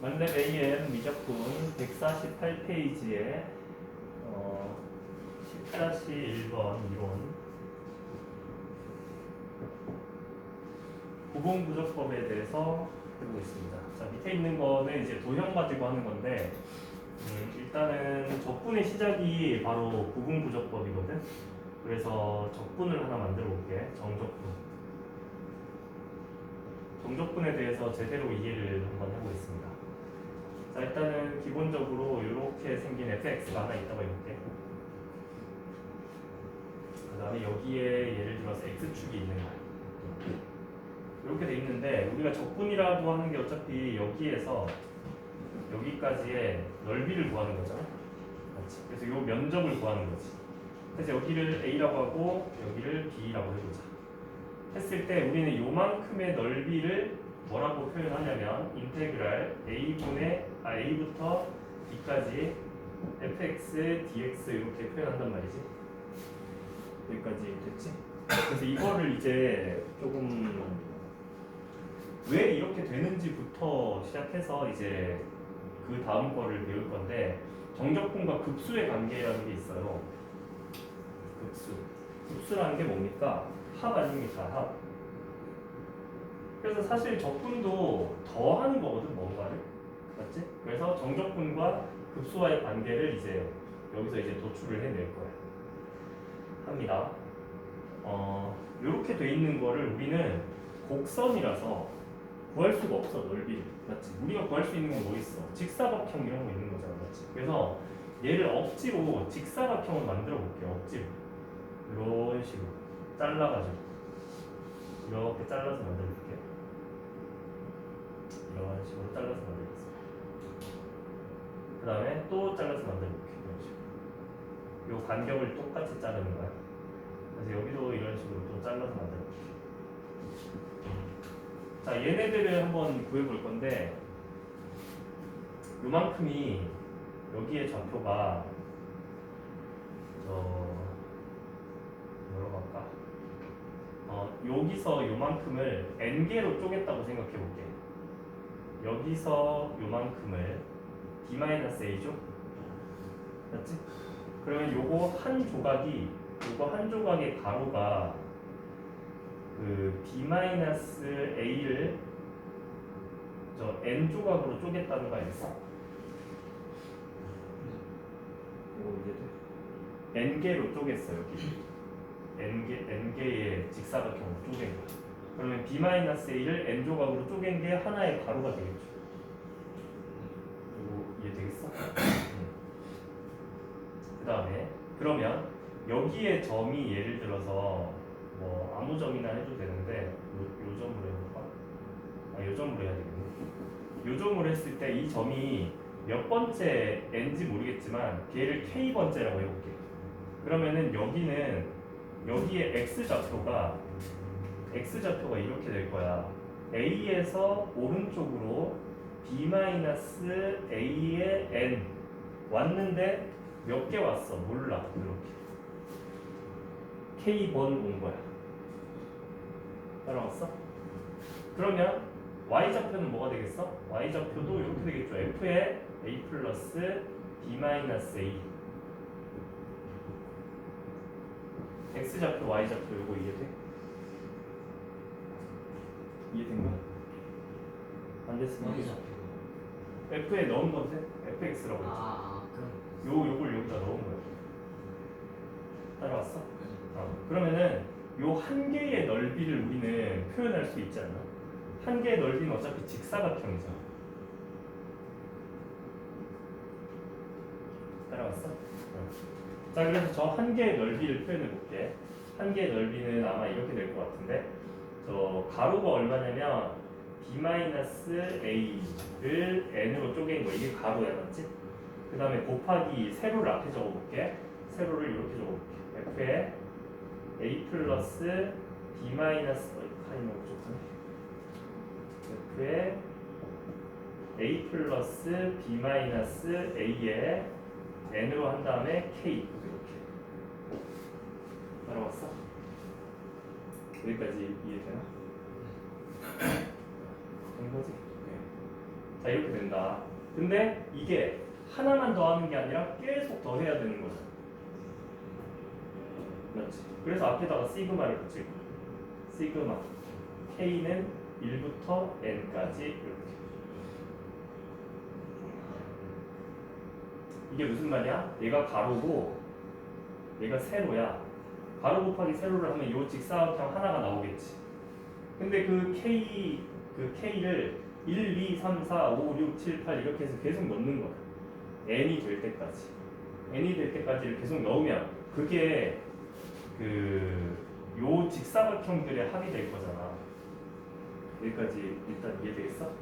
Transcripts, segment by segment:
만렙 AM 미적분 148페이지에 어, 10-1번 이론 구봉부적법에 대해서 해보겠습니다. 자 밑에 있는 거는 이제 도형 가지고 하는 건데 음, 일단은 적분의 시작이 바로 구분부적법이거든. 그래서 적분을 하나 만들어 볼게. 정적분. 정적분에 대해서 제대로 이해를 한번 해보겠습니다. 자 일단은 기본적으로 이렇게 생긴 fx가 하나 있다고 해볼게. 그 다음에 여기에 예를 들어서 x축이 있는 거야. 이렇게 돼 있는데 우리가 적분이라고 하는 게 어차피 여기에서 여기까지의 넓이를 구하는. 맞지? 그래서 이 면적을 구하는 거지. 그래서 여기를 a라고 하고 여기를 b라고 해보자. 했을 때 우리는 요만큼의 넓이를 뭐라고 표현하냐면 인테그랄 a분의 아 a부터 b까지 fx dx 이렇게 표현한단 말이지. 여기까지 됐지? 그래서 이거를 이제 조금 왜 이렇게 되는지부터 시작해서 이제 그 다음 거를 배울 건데 정적분과 급수의 관계라는 게 있어요. 급수. 급수라는 게 뭡니까? 합 아닙니까? 합. 그래서 사실 적분도 더 하는 거거든, 뭔가를. 맞지? 그래서 정적분과 급수와의 관계를 이제 여기서 이제 도출을 해낼 거야. 합니다. 어, 이렇게 돼 있는 거를 우리는 곡선이라서 구할 수가 없어 넓이를 맞지? 우리가 구할 수 있는 건 뭐 있어? 직사각형 이런 거 있는 거잖아 맞지? 그래서 얘를 억지로 직사각형을 만들어 볼게요 억지로 이런 식으로 잘라가지고 이렇게 잘라서 만들어 볼게요 이런 식으로 잘라서 만들겠습니다 그 다음에 또 잘라서 볼게요 이런 식으로 요 간격을 똑같이 자르는 거야 그래서 여기도 이런 식으로 또 잘라서 볼게요 자, 얘네들을 한번 구해볼 건데 요만큼이 여기에 좌표가 저 뭐라고 할까? 어, 여기서 요만큼을 n개로 쪼갰다고 생각해 볼게. 여기서 요만큼을 b-a죠? 맞지? 그러면 요거 한 조각이 요거 한 조각의 가로가 그 b-a를 저 n 조각으로 쪼갰다는 거 이제 n 개로 쪼갰어 여기 n 개 n 개의 직사각형으로 쪼갠 거야. 그러면 b-a를 n 조각으로 쪼갠 게 하나의 가로가 되겠죠. 이거 이해되겠어? 그 다음에 그러면 여기에 점이 예를 들어서 뭐 아무 점이나 해도 되는데 요, 요 점으로 해볼까? 아, 요 점으로 해야 되겠네. 요 점으로 했을 때 이 점이 몇 번째 n지 모르겠지만 걔를 k 번째라고 해볼게. 그러면은 여기는 여기에 x 좌표가 x 좌표가 이렇게 될 거야. a에서 오른쪽으로 b-a의 n 왔는데 몇 개 왔어? 몰라. 이렇게. K번 온 거야. 따라왔어? 그러면 Y 좌표는 뭐가 되겠어? Y 좌표도 이렇게 되겠죠. F의 A 플러스 B 마이너스 A. X 좌표, Y 좌표 이거 이해돼? 이해된가? 안 됐으면. 잡히고. F에 넣은 건데 FX라고 했지. 요 요걸 여기다 넣은 거야. 따라왔어? 어, 그러면은 요 한 개의 넓이를 우리는 표현할 수 있지 않나? 한 개의 넓이는 어차피 직사각형이잖아. 따라왔어? 어. 자, 그래서 저 한 개의 넓이를 표현해 볼게. 한 개의 넓이는 아마 이렇게 될 것 같은데, 저 가로가 얼마냐면 b-a를 n으로 쪼갠 거 이게 가로야, 맞지? 그 다음에 곱하기 세로를 앞에 적어볼게. 세로를 이렇게 적어볼게. f에 a 플러스 b 마이너스 어, 칸이 너무 좋네. f에 a 플러스 b 마이너스 a에 n으로 한 다음에 k 이렇게 따라왔어? 여기까지 이해되나? 된 거지? 네. 자자 이렇게 된다. 근데 이게 하나만 더 하는 게 아니라 계속 더 해야 되는 거잖아. 맞지? 그래서 앞에다가 시그마를 거야. 시그마 K는 1부터 N까지 이렇게. 이게 무슨 말이야? 얘가 가로고 얘가 세로야. 가로 곱하기 세로를 하면 요 직사각형 하나가 나오겠지. 근데 그 K 그 K를 1, 2, 3, 4, 5, 6, 7, 8 이렇게 해서 계속 넣는 거야. N이 될 때까지. n이 될 때까지를 계속 넣으면 그게 그 요 직사각형들의 합이 될 거잖아. 여기까지 일단 이해되겠어?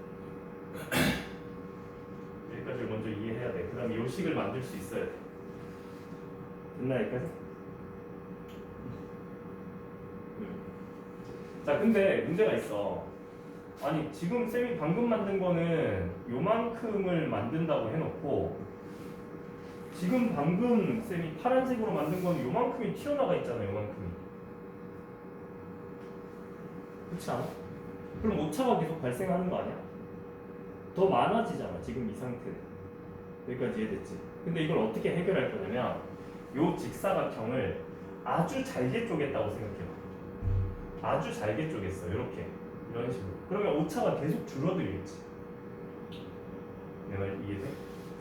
여기까지를 먼저 이해해야 돼. 그 다음에 요 식을 만들 수 있어야 돼. 됐나 여기까지? 음. 자 근데 문제가 있어. 아니 지금 쌤이 방금 만든 거는 요만큼을 만든다고 해놓고 지금 방금 쌤이 파란색으로 만든 거는 요만큼이 튀어나가 있잖아 요만큼이 그렇지 않아? 그럼 오차가 계속 발생하는 거 아니야? 더 많아지잖아 지금 이 상태는 여기까지 이해됐지? 근데 이걸 어떻게 해결할 거냐면 요 직사각형을 아주 잘게 쪼갰다고 생각해봐 아주 잘게 쪼갰어 이렇게 이런 식으로 그러면 오차가 계속 줄어들겠지 내 말 이해돼?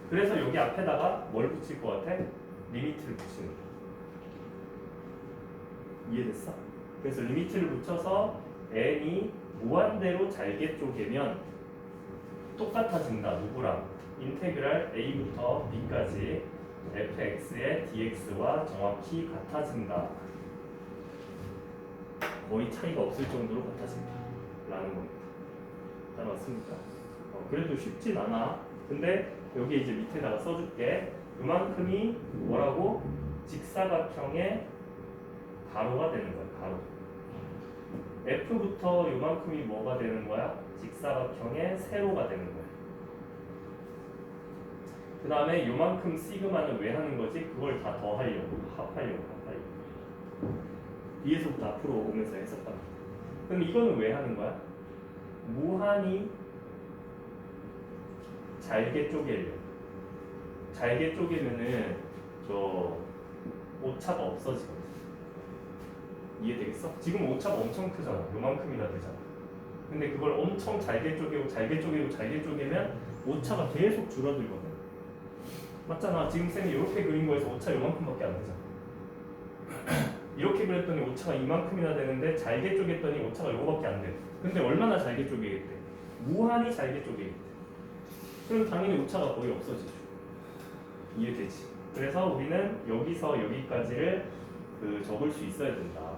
그래서 여기 앞에다가 뭘 붙일 것 같아? 리미트를 붙이는 거야 이해됐어? 그래서 리미트를 붙여서 n이 무한대로 잘게 쪼개면 똑같아진다 누구랑? 인테그랄 a부터 b까지 fx의 dx와 정확히 같아진다 거의 차이가 없을 정도로 같아진다 라는 겁니다 따라왔습니까? 어, 그래도 쉽진 않아 근데 여기 이제 밑에다가 써줄게 그만큼이 뭐라고? 직사각형의 가로가 되는 거야 가로 F부터 요만큼이 뭐가 되는 거야? 직사각형의 세로가 되는 거야 그 다음에 요만큼 시그마는 왜 하는 거지? 그걸 다 더하려고 합하려고 합하려고 뒤에서부터 앞으로 오면서 했었다 그럼 이거는 왜 하는 거야? 무한히 잘게 쪼개려. 잘게 쪼개면은 저 오차가 없어지거든. 이해되겠어? 지금 오차가 엄청 크잖아. 요만큼이나 되잖아. 근데 그걸 엄청 잘게 쪼개고 잘게 쪼개고 잘게 쪼개면 오차가 계속 줄어들거든. 맞잖아. 지금 쌤이 이렇게 그린 거에서 오차 요만큼밖에 안 되잖아. 이렇게 그렸더니 오차가 이만큼이나 되는데 잘게 쪼갰더니 오차가 요거밖에 안 돼. 근데 얼마나 잘게 쪼개겠대? 무한히 잘게 쪼개겠대. 그럼 당연히 오차가 거의 없어지죠. 이해되지? 그래서 우리는 여기서 여기까지를 그 적을 수 있어야 된다.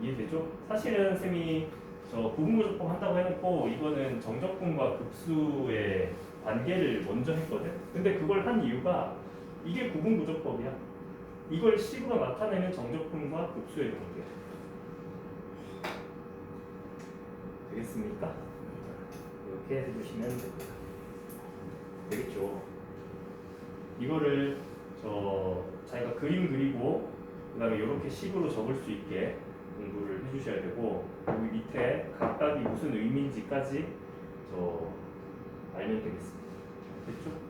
이해되죠? 사실은 쌤이 저 부분구조법 한다고 해놓고 이거는 정적분과 급수의 관계를 먼저 했거든. 근데 그걸 한 이유가 이게 구분구조법이야. 이걸 식으로 나타내는 정적분과 급수의 관계. 되겠습니까? 이렇게 해주시면 됩니다. 되겠죠. 이거를 저 자기가 그림 그리고 그 다음에 이렇게 식으로 적을 수 있게 공부를 해주셔야 되고 여기 밑에 각각이 무슨 의미인지까지 저 알면 되겠습니다. 됐죠?